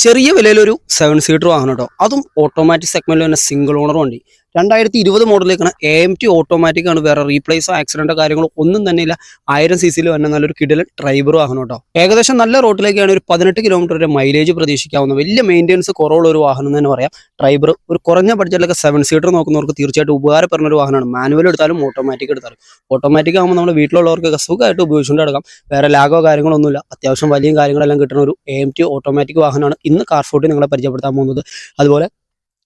ചെറിയ വിലയിലൊരു seven seater വാഹനം കേട്ടോ അതും ഓട്ടോമാറ്റിക് സെഗ്മെന്റിൽ തന്നെ സിംഗിൾ ഓണർ വണ്ടി രണ്ടായിരത്തി ഇരുപത് മോഡലിലേക്കാണ് എ എം ടി ഓട്ടോമാറ്റിക് ആണ്. വേറെ റീപ്ലേസോ ആക്സിഡന്റോ കാര്യങ്ങളോ ഒന്നും തന്നെ ഇല്ല ആയിരം സി സിയിൽ തന്നെ നല്ലൊരു കിടലൻ ഡ്രൈവർ വാഹനം കേട്ടോ. ഏകദേശം നല്ല റോട്ടിലേക്കാണ് ഒരു പതിനെട്ട് കിലോമീറ്റർ വരെ മൈലേജ് പ്രതീക്ഷിക്കാവുന്ന വലിയ മെയിന്റെനൻസ് കുറവുള്ള ഒരു വാഹനം തന്നെ പറയാം. ഡ്രൈവർ ഒരു കുറഞ്ഞ ബഡ്ജറ്റിലൊക്കെ സെവൻ സീറ്റർ നോക്കുന്നവർക്ക് തീർച്ചയായിട്ടും ഉപകാരപ്പെടുന്ന ഒരു വാഹനമാണ്. മാനുവൽ എടുത്താലും ഓട്ടോമാറ്റിക് എടുത്താലും. ഓട്ടോമാറ്റിക് ആകുമ്പോൾ നമ്മൾ വീട്ടിലുള്ളവർക്ക് സുഖമായിട്ട് ഉപയോഗിച്ചുകൊണ്ട് കിടക്കാം വേറെ ലാഗോ കാര്യങ്ങളൊന്നുമില്ല. അത്യാവശ്യം വലിയ കാര്യങ്ങളെല്ലാം കിട്ടുന്ന ഒരു എ എം ടി ഓട്ടോമാറ്റിക് വാഹനമാണ്. ഇന്ന് കാർഫോർട്ടിൽ നിങ്ങളെ പരിചയപ്പെടുത്താൻ പോകുന്നത്. അതുപോലെ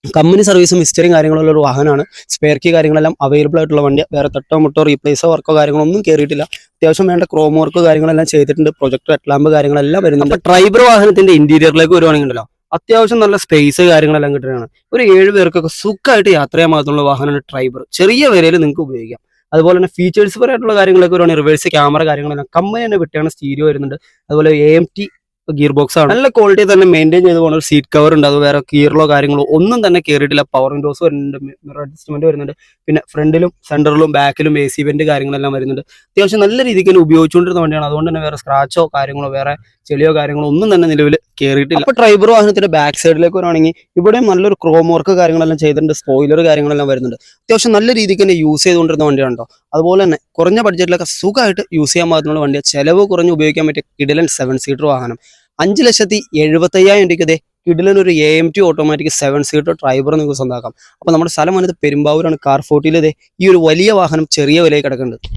കമ്പനി സർവീസും ഹിസ്റ്ററിയും കാര്യങ്ങളുള്ള ഒരു വാഹനമാണ്. സ്പെയർ കീ കാര്യങ്ങളെല്ലാം അവൈലബിൾ ആയിട്ടുള്ള വണ്ടി. വേറെ തട്ടോ മുട്ടോ റീപ്ലേസോ വർക്കോ കാര്യങ്ങളൊന്നും കയറിയിട്ടില്ല അത്യാവശ്യം വേണ്ട ക്രോം വർക്ക് കാര്യങ്ങളെല്ലാം ചെയ്തിട്ടുണ്ട്. പ്രൊജക്ട് ഹെഡ്ലാമ്പ് കാര്യങ്ങളെല്ലാം വരുന്നുണ്ട്. ഡ്രൈവർ വാഹനത്തിന്റെ ഇന്റീരിയറിലേക്ക് വരുവാണെങ്കിൽ ഉണ്ടല്ലോ അത്യാവശ്യം നല്ല സ്പേസ് കാര്യങ്ങളെല്ലാം കിട്ടുന്നതാണ്. ഒരു ഏഴ് പേർക്കൊക്കെ സുഖമായിട്ട് യാത്ര ചെയ്യാൻ മാത്രമുള്ള വാഹനമാണ് ഡ്രൈവർ ചെറിയ വിലയിൽ നിങ്ങൾക്ക് ഉപയോഗിക്കാം. അതുപോലെ തന്നെ ഫീച്ചേഴ്സ് പരമായിട്ടുള്ള കാര്യങ്ങളൊക്കെ വരുവാണെങ്കിൽ റിവേഴ്സ് ക്യാമറ കാര്യങ്ങളെല്ലാം കമ്പനി തന്നെ വിട്ടാണ് സ്റ്റീരിയോ വരുന്നുണ്ട്. അതുപോലെ A M T gear box ആണ്. നല്ല ക്വാളിറ്റി തന്നെ മെയിന്റെയിൻ ചെയ്ത് പോകുന്ന ഒരു സീറ്റ് കവർ ഉണ്ട്. അത് വേറെ ഗിയറിലോ കാര്യങ്ങളോ ഒന്നും തന്നെ കയറിയിട്ടില്ല പവർ വിൻഡോസ് വരുന്നുണ്ട് മിറർ അഡ്ജസ്റ്റ്മെന്റ് വരുന്നുണ്ട്. പിന്നെ ഫ്രണ്ടിലും സെന്ററിലും ബാക്കിലും എ സി വെന്റ് കാര്യങ്ങളെല്ലാം വരുന്നുണ്ട്. അത്യാവശ്യം നല്ല രീതിക്ക് തന്നെ ഉപയോഗിച്ചുകൊണ്ടിരുന്ന വണ്ടിയാണ്. അതുകൊണ്ട് തന്നെ വേറെ സ്ക്രാച്ചോ കാര്യങ്ങളോ വേറെ ചെളിയോ കാര്യങ്ങളോ ഒന്നും തന്നെ നിലവിൽ കയറിയിട്ടില്ല അപ്പൊ ഡ്രൈവർ വാഹനത്തിന്റെ ബാക്ക് സൈഡിലേക്ക് വരുവാണെങ്കിൽ ഇവിടെ നല്ലൊരു ക്രോം വർക്ക് കാര്യങ്ങളെല്ലാം ചെയ്തിട്ടുണ്ട്. സ്പോയിലർ കാര്യങ്ങളെല്ലാം വരുന്നുണ്ട്. അത്യാവശ്യം നല്ല രീതിക്ക് തന്നെ യൂസ് ചെയ്തുകൊണ്ടിരുന്ന വണ്ടിയാണ് അതുപോലെ തന്നെ കുറഞ്ഞ ബഡ്ജറ്റിലൊക്കെ സുഖമായിട്ട് യൂസ് ചെയ്യാൻ പറ്റുന്ന വണ്ടിയാണ് ചെലവ് കുറഞ്ഞ് ഉപയോഗിക്കാൻ പറ്റിയ കിഡിലൻ സെവൻ സീറ്റർ വാഹനം. അഞ്ച് ലക്ഷത്തി എഴുപത്തയ്യായിരം രൂപയ്ക്ക് കിഡിലൻ ഒരു A M T automatic seven seater driver നിങ്ങൾക്ക് സ്വന്തമാക്കാം. അപ്പോൾ നമ്മുടെ സ്ഥലം വന്നത് പെരുമ്പാവൂരാണ്. കാർ ഫോർട്ടിയിൽ ഇതേ ഈ ഒരു വലിയ വാഹനം ചെറിയ വിലയിൽ കിടക്കുന്നുണ്ട്.